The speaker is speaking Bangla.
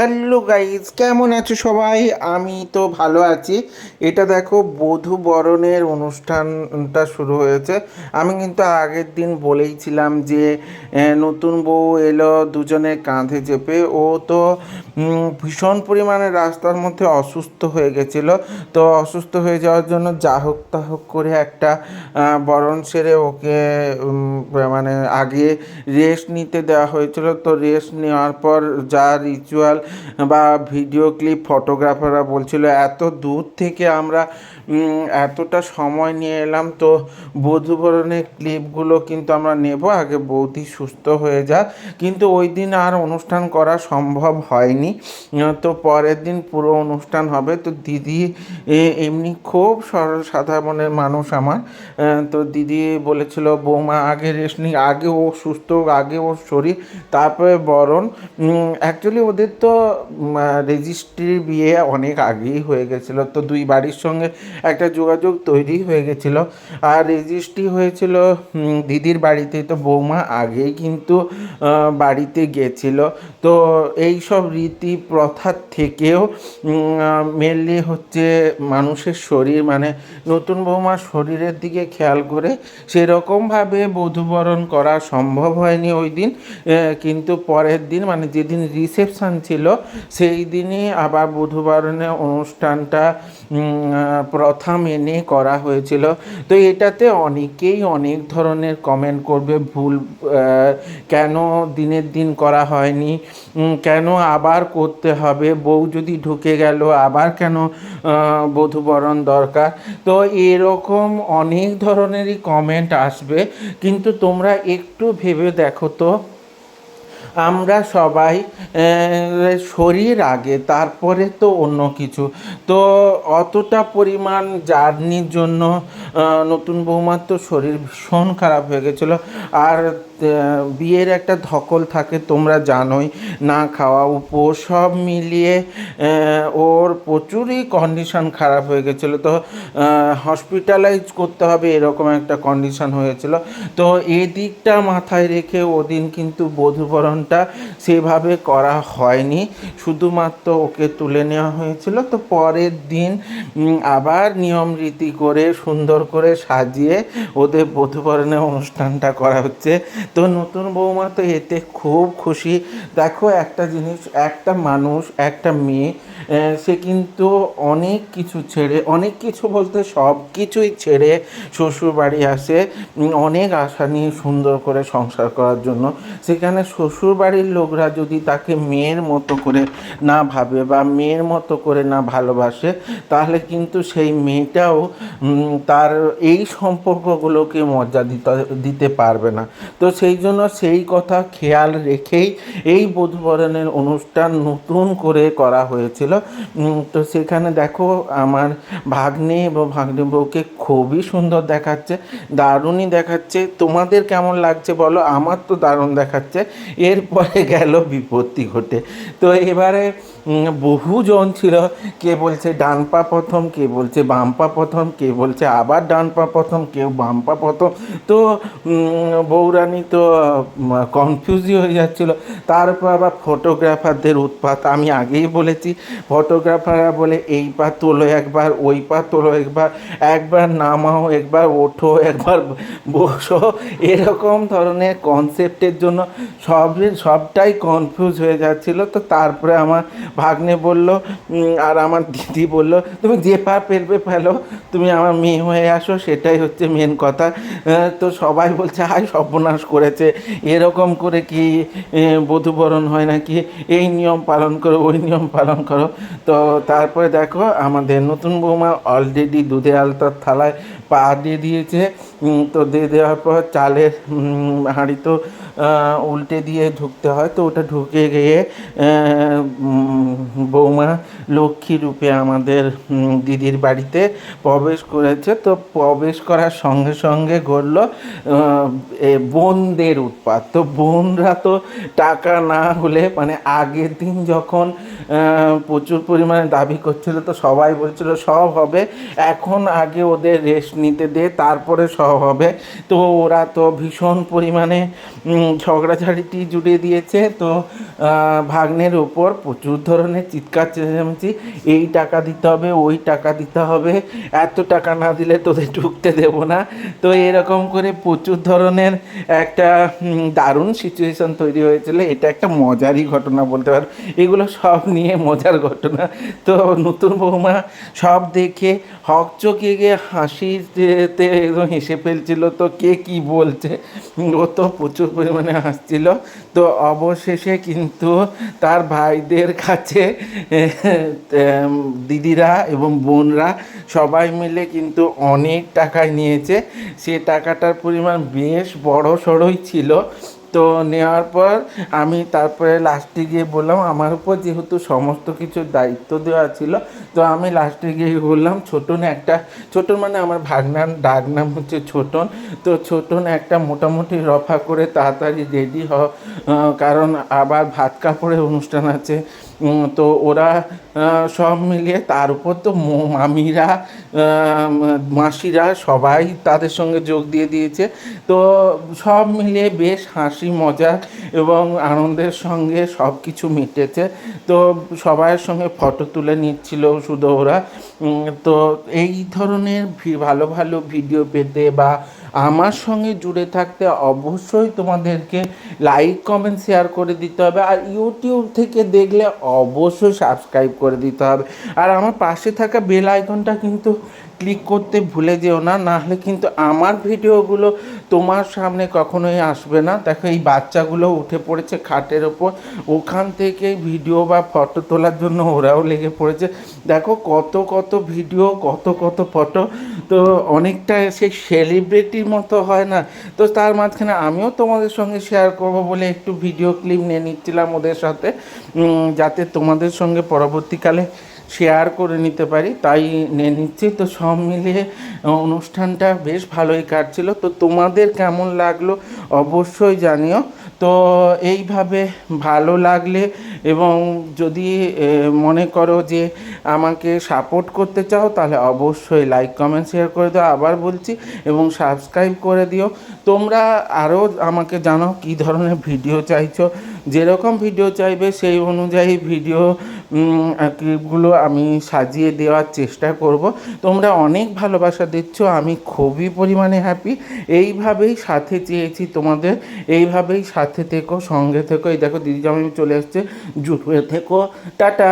হ্যালো গাইজ কেমন আছো সবাই? আমি তো ভালো আছি। এটা দেখো, বধূ বরণের অনুষ্ঠানটা শুরু হয়েছে। আমি কিন্তু আগের দিন বলেইছিলাম যে নতুন বউ এলো, দুজনে কাঁধে চেপে। ও তো ভীষণ পরিমাণে রাস্তার মধ্যে অসুস্থ হয়ে গেছিল। তো অসুস্থ হয়ে যাওয়ার জন্য যা হোক তা হোক করে একটা বরণ সেরে ওকে মানে আগে রেস্ট নিতে দেওয়া হয়েছিল। তো রেস্ট নেওয়ার পর যা রিচুয়াল বা ভিডিও ক্লিপ ফটোগ্রাফাররা বলছিল এত দূর থেকে আমরা এতটা সময় নিয়ে এলাম তো বধূবরণের ক্লিপগুলো কিন্তু আমরা নেব। আগে বৌদি সুস্থ হয়ে যাক। কিন্তু ওই দিন আর অনুষ্ঠান করা সম্ভব হয়নি। তো পরের দিন পুরো অনুষ্ঠান হবে। তো দিদি এমনি খুব সরল মনের মানুষ আমার। তো দিদি বলেছিল, বৌমা, আগে রেস্ট নিই। আগে ও সুস্থ আগে ওর শরীর, তারপরে বরণ। অ্যাকচুয়ালি ওদের তো রেজিস্ট্রি বিয়ে অনেক আগেই হয়ে গেছিল। তো দুই বাড়ির সঙ্গে একটা যোগাযোগ তৈরি হয়ে গেছিল। আর রেজিস্ট্রি হয়েছিল দিদির বাড়িতে। তো বৌমা আগেই কিন্তু বাড়িতে গেছিল। তো এই সব রীতি প্রথার থেকেও মেনলি হচ্ছে মানুষের শরীর। মানে নতুন বৌমার শরীরের দিকে খেয়াল করে সেরকমভাবে বধূবরণ করা সম্ভব হয়নি ওই দিন। কিন্তু পরের দিন মানে যেদিন রিসেপশান ছিল, সেই দিনই আবার বধূবরণের অনুষ্ঠানটা প্রথা মেনে করা হয়েছিল। তো এটাতে অনেকেই অনেক ধরনের কমেন্ট করবে, ভুল কেন দিনের দিন করা হয়নি? কেন আবার করতে হবে? বউ যদি ঢুকে গেল, আবার কেন বধূবরণ দরকার? তো এরকম অনেক ধরনেরই কমেন্ট আসবে। কিন্তু তোমরা একটু ভেবে দেখো তো। আমরা সবাই শরীর আগে, তারপরে তো অন্য কিছু। তো অতটা পরিমাণ জার্নির জন্য নতুন বৌমার তো শরীর ভীষণ খারাপ হয়ে গেছিল। আর বিয়ের একটা ধকল থাকে, তোমরা জানোই, না খাওয়া উপোস, সব মিলিয়ে ওর প্রচুরই কন্ডিশন খারাপ হয়ে গেছিল। তো হসপিটালাইজ করতে হবে এরকম একটা কন্ডিশন হয়েছিল। তো, এদিকটা মাথায় রেখে ওদিন কিন্তু বধূবরণটা সেভাবে করা হয়নি। শুধুমাত্র ওকে তুলে নেওয়া হয়েছিল। তো, পরের দিন আবার নিয়ম রীতি করে সুন্দর করে সাজিয়ে ওদের বধূবরণের অনুষ্ঠানটা করা হচ্ছে। তো নতুন বৌমা তো এতে খুব খুশি। দেখো একটা জিনিস, একটা মানুষ, একটা মেয়ে সে কিন্তু অনেক কিছু ছেড়ে, অনেক কিছু বলতে সব কিছুই ছেড়ে শ্বশুরবাড়ি আসে অনেক আশা নিয়ে সুন্দর করে সংসার করার জন্য। সেখানে শ্বশুরবাড়ির লোকরা যদি তাকে মেয়ের মতো করে না ভাবে বা মেয়ের মতো করে না ভালোবাসে, তাহলে কিন্তু সেই মেয়েটাও তার এই সম্পর্কগুলোকে দিতে দিতে পারবে না। তো সেই জন্য সেই কথা খেয়াল রেখেই এই বধূবরণের অনুষ্ঠান নতুন করে করা হয়েছিল। তো সেখানে দেখো আমার ভাগ্নে এবং ভাগ্নে বউকে খুবই সুন্দর দেখাচ্ছে, দারুণই দেখাচ্ছে। তোমাদের কেমন লাগছে বলো? আমার তো দারুণ দেখাচ্ছে। এরপরে গেল বিপত্তি ঘটে। তো এবারে বহুজন ছিল। কে বলছে ডান পা প্রথম, কে বলছে বাম পা প্রথম, কে বলছে আবার ডান পা প্রথম, কেউ বাম পা প্রথম। তো বৌরানী তো কনফিউজই হয়ে যাচ্ছিল। তারপর আবার ফটোগ্রাফারদের উৎপাত। আমি আগেই বলেছি ফটোগ্রাফাররা বলে, এই পা তোলো একবার, ওই পা তোলো একবার একবার নামাও, একবার ওঠো, একবার বসো। এরকম ধরনের কনসেপ্টের জন্য সব, সবটাই কনফিউজ হয়ে যাচ্ছিল। তো তারপরে আমার ভাগ্নে বলল আর আমার দিদি বলল, তুমি যে পা ফেলবে ফেলো, তুমি আমার মেয়ে হয়ে আসো, সেটাই হচ্ছে মেন কথা। তো সবাই বলছে হাই সর্বনাশ করেছে, এরকম করে কি বধুবরণ হয় নাকি? এই নিয়ম পালন করো, ওই নিয়ম পালন করো। তো তারপরে দেখো, আমাদের নতুন বৌমা অলরেডি দুধে আলতার থালায় পা দিয়ে দিয়েছে তো দিয়ে দেওয়ার পর চালের হাঁড়ি তো উল্টে দিয়ে ঢুকতে হয়, তো ওটা ঢুকে গিয়ে বৌমা লক্ষ্মী রূপে আমাদের দিদির বাড়িতে প্রবেশ করেছে, তো প্রবেশ করার সঙ্গে সঙ্গে ঘটল এ বোনদের উৎপাত, তো বোনরা তো টাকা না হলে মানে আগের দিন যখন প্রচুর পরিমাণে দাবি করছিল, তো সবাই বলছিল সব হবে, এখন আগে ওদের রেস্ট নিতে দে, তারপরে সব হবে। তো ওরা তো ভীষণ পরিমাণে ঝগড়াঝাড়িটি জুড়ে দিয়েছে। তো ভাগ্নের ওপর প্রচুর ধরনের চিৎকার চেঁচামেচি। এই টাকা দিতে হবে, ওই টাকা দিতে হবে। এত টাকা না দিলে তোদের ঢুকতে দেব না। তো এরকম করে প্রচুর ধরনের একটা দারুণ সিচুয়েশন তৈরি হয়েছিল। এটা একটা মজারই ঘটনা বলতে পারো। এগুলো সব নিয়ে মজার ঘটনা। তো নতুন বৌমা সব দেখে হকচকে গিয়ে হাসিতে হেসে ফেলছিল। তো কে কি বলছে? ও তো প্রচুর পরিমাণে হাসছিল। তো অবশেষে কিন্তু তার ভাইদের কাছে দিদিরা এবং বোনরা সবাই মিলে কিন্তু অনেক টাকায় নিয়েছে। সে টাকাটার পরিমাণ বেশ বড় সড়ই ছিল। তো নেওয়ার পর আমি তারপরে লাস্টে গিয়ে বললাম, আমার উপর যেহেতু সমস্ত কিছু দায়িত্ব দেওয়া ছিল, তো আমি লাস্টে গিয়ে বললাম, ছোটন একটা, ছোটন মানে আমার ভাগনার ডাক নাম হচ্ছে ছোটন, তো ছোটন একটা মোটামুটি রফা করে তাড়াতাড়ি রেডি হ কারণ আবার ভাত কাপড়ের অনুষ্ঠান আছে। তো ওরা সব মিলিয়ে তার উপর তো মামিরা মাসিরা সবাই তাদের সঙ্গে যোগ দিয়ে দিয়েছে। তো সব মিলিয়ে বেশ হাসি মজা এবং আনন্দের সঙ্গে সব কিছু মিটেছে। তো সবার সঙ্গে ফটো তুলে নিচ্ছিল শুধু ওরা। তো এই ধরনের ভালো ভালো ভিডিও পেতে বা আমার সঙ্গে জুড়ে থাকতে অবশ্যই তোমাদেরকে লাইক কমেন্ট শেয়ার করে দিতে হবে আর ইউটিউব থেকে দেখলে অবশ্যই সাবস্ক্রাইব করে দিতে হবে। আর আমার পাশে থাকা বেল আইকনটা কিন্তু ক্লিক করতে ভুলে যেও না, নাহলে কিন্তু আমার ভিডিওগুলো তোমার সামনে কখনোই আসবে না। দেখো, এই বাচ্চাগুলো উঠে পড়েছে খাটের ওপর। ওখান থেকে ভিডিও বা ফটো তোলার জন্য ওরাও লেগে পড়েছে। দেখো, কত কত ভিডিও, কত কত ফটো। তো অনেকটা সেই সেলিব্রিটির মতো হয় না। তো তার মাঝখানে আমিও তোমাদের সঙ্গে শেয়ার করব বলে একটু ভিডিও ক্লিপ নিয়ে নিচ্ছিলাম ওদের সাথে। যাতে তোমাদের সঙ্গে পরবর্তীকালে শেয়ার করে নিতে পারি। তাই নিয়ে নিচ্ছি তো সব মিলিয়ে অনুষ্ঠানটা বেশ ভালোই কাটছিল। তো তোমাদের কেমন লাগল অবশ্যই জানিও। তো এইভাবে ভালো লাগলে এবং যদি মনে করো যে আমাকে সাপোর্ট করতে চাও, তাহলে অবশ্যই লাইক কমেন্ট শেয়ার করে দাও। আবার বলছি, এবং সাবস্ক্রাইব করে দিও। তোমরা আরও আমাকে জানাও কী ধরনের ভিডিও চাইছো। যেরকম ভিডিও চাইবে সেই অনুযায়ী ভিডিও ক্লিপগুলো আমি সাজিয়ে দেওয়ার চেষ্টা করব। তোমরা অনেক ভালোবাসা দিচ্ছ, আমি খুবই পরিমাণে হ্যাপি এইভাবেই সাথে চেয়েছি তোমাদের, এইভাবেই সাথে থেকো, সঙ্গে থেকো। এই দেখো, দিদি আমি চলে এসছে, জুটে থেকো। টাটা!